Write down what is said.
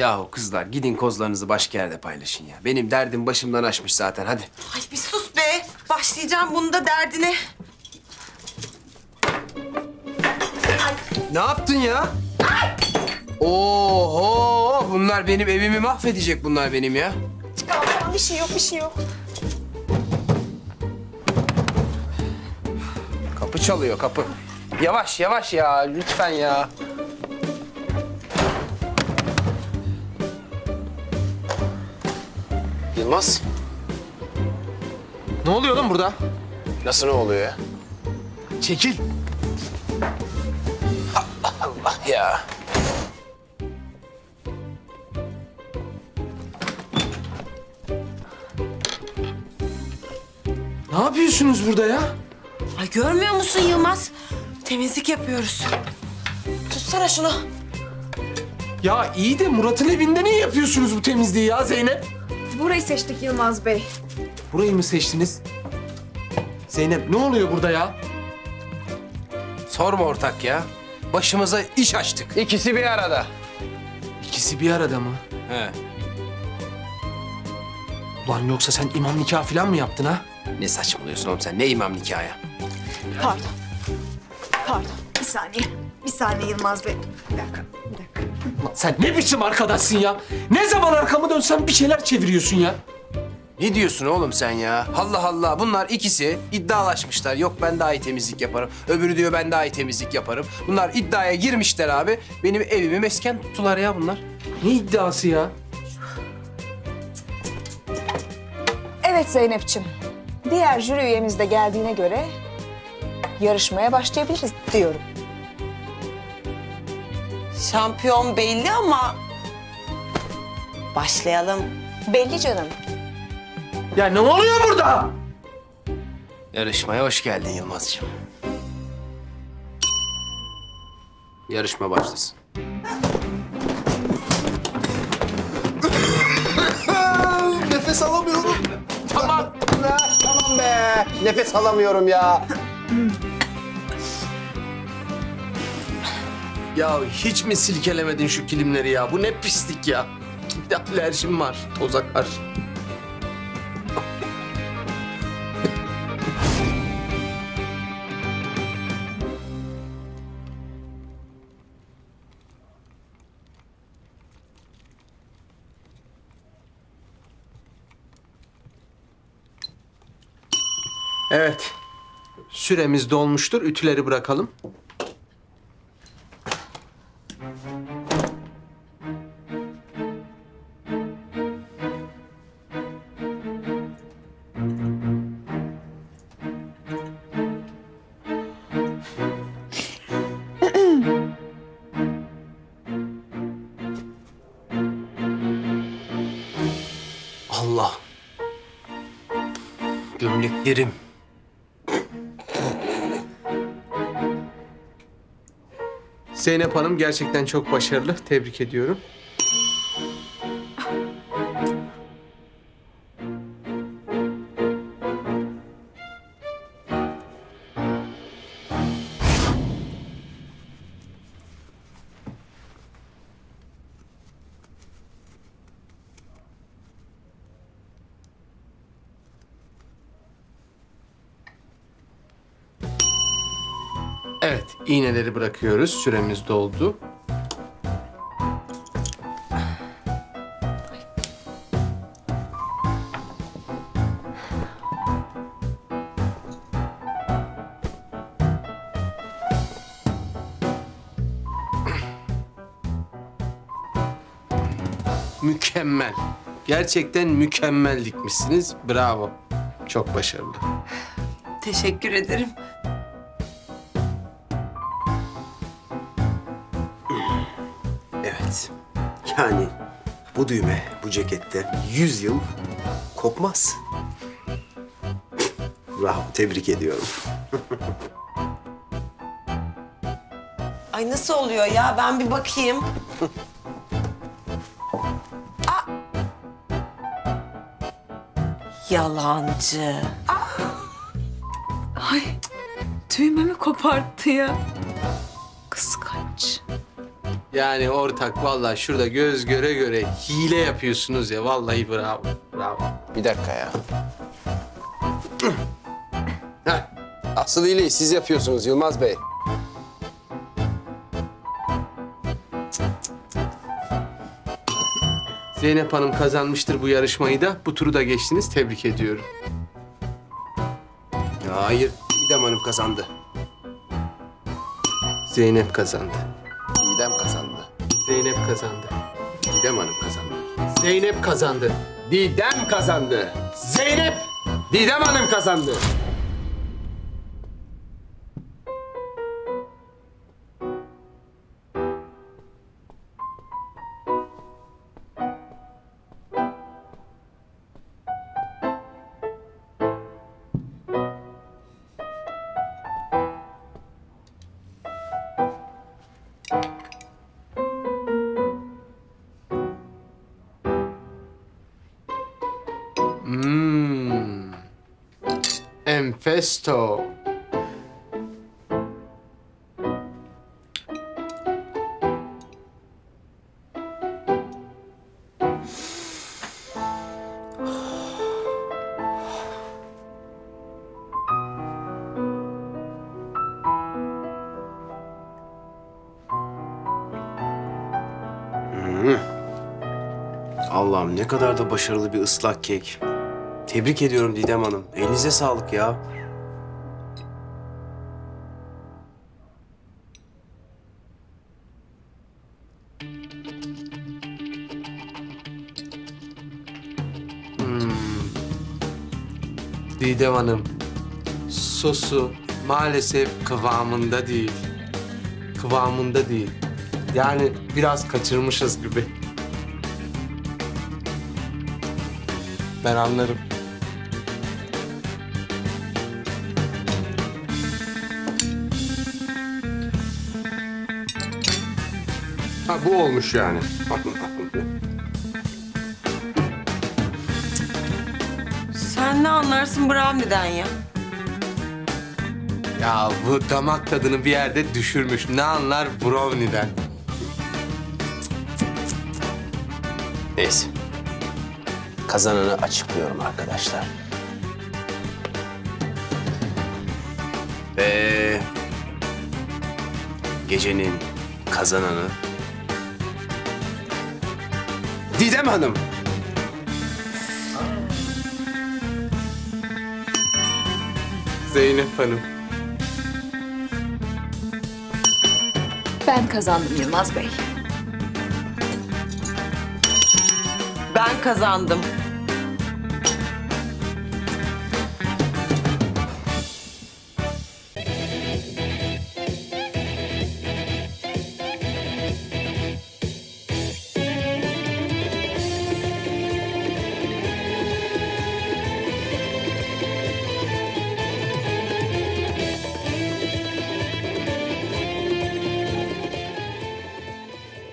Yahu kızlar gidin kozlarınızı başka yerde paylaşın ya. Benim derdim başımdan aşmış zaten hadi. Ay bir sus be. Başlayacağım bunun da derdine. Ne yaptın ya? Oho bunlar benim evimi mahvedecek bunlar benim ya. Bir şey yok, bir şey yok. Kapı çalıyor kapı. Yavaş yavaş ya lütfen ya. Yılmaz. Ne oluyor oğlum burada? Nasıl ne oluyor ya? Çekil. Allah ya. Ne yapıyorsunuz burada ya? Ay görmüyor musun Yılmaz? Temizlik yapıyoruz. Tutsana şunu. Ya iyi de Murat'ın evinde niye yapıyorsunuz bu temizliği ya Zeynep? Burayı seçtik Yılmaz Bey. Burayı mı seçtiniz? Zeynep ne oluyor burada ya? Sorma ortak ya. Başımıza iş açtık. İkisi bir arada. İkisi bir arada mı? He. Ulan yoksa sen imam nikahı falan mı yaptın ha? Ne saçmalıyorsun oğlum sen? Ne imam nikahı ya? Pardon. Pardon. Bir saniye. Bir saniye Yılmaz Bey. Bir dakika. Bir dakika. Lan sen ne biçim arkadaşsın ya? Ne zaman arkamı dönsem bir şeyler çeviriyorsun ya. Ne diyorsun oğlum sen ya? Allah Allah. Bunlar ikisi iddialaşmışlar. Yok ben daha iyi temizlik yaparım. Öbürü diyor ben daha iyi temizlik yaparım. Bunlar iddiaya girmişler abi. Benim evimi mesken tuttular ya bunlar. Ne iddiası ya? Evet Zeynep'ciğim. Diğer jüri üyemiz de geldiğine göre yarışmaya başlayabiliriz diyorum. Şampiyon belli ama... Başlayalım. Belli canım. Ya ne oluyor burada? Yarışmaya hoş geldin Yılmaz'cığım. Yarışma başlasın. Nefes alamıyorum. Tamam. tamam be. Nefes alamıyorum ya. Ya hiç mi silkelemedin şu kilimleri ya? Bu ne pislik ya. Bir de alerjim var toza karşı. Evet. Süremiz dolmuştur. Ütüleri bırakalım. Gömleklerim. Zeynep Hanım gerçekten çok başarılı. Tebrik ediyorum. Evet, iğneleri bırakıyoruz. Süremiz doldu. Mükemmel. Gerçekten mükemmel dikmişsiniz. Bravo. Çok başarılı. Teşekkür ederim. Evet. Yani bu düğme bu cekette 100 yıl kopmaz. Bravo, tebrik ediyorum. Ay nasıl oluyor ya? Ben bir bakayım. Aa! Yalancı. Ay düğmemi koparttı ya. Yani ortak vallahi şurada göz göre göre hile yapıyorsunuz ya. Vallahi bravo. Bravo. Bir dakika ya. Heh, Asıl iyiliği siz yapıyorsunuz Yılmaz Bey. Zeynep Hanım kazanmıştır bu yarışmayı da. Bu turu da geçtiniz. Tebrik ediyorum. Ya hayır, İdem Hanım kazandı. Zeynep kazandı. Kazandı. Zeynep kazandı. İdem Hanım kazandı. Zeynep kazandı. Didem kazandı. Zeynep! Didem Hanım kazandı. Hmm. Enfesto. Allah'ım ne kadar da başarılı bir ıslak kek. Tebrik ediyorum Didem Hanım. Elinize sağlık ya. Didem Hanım, sosu maalesef kıvamında değil. Kıvamında değil. Yani biraz kaçırmışız gibi. Ben anlarım. Ha bu olmuş yani. Sen ne anlarsın brownie'den ya? Ya bu damak tadını bir yerde düşürmüş. Ne anlar brownie'den? Neyse. Kazananı açıklıyorum arkadaşlar. Ve gecenin kazananı Didem Hanım. Zeynep Hanım. Ben kazandım Yılmaz Bey. Ben kazandım.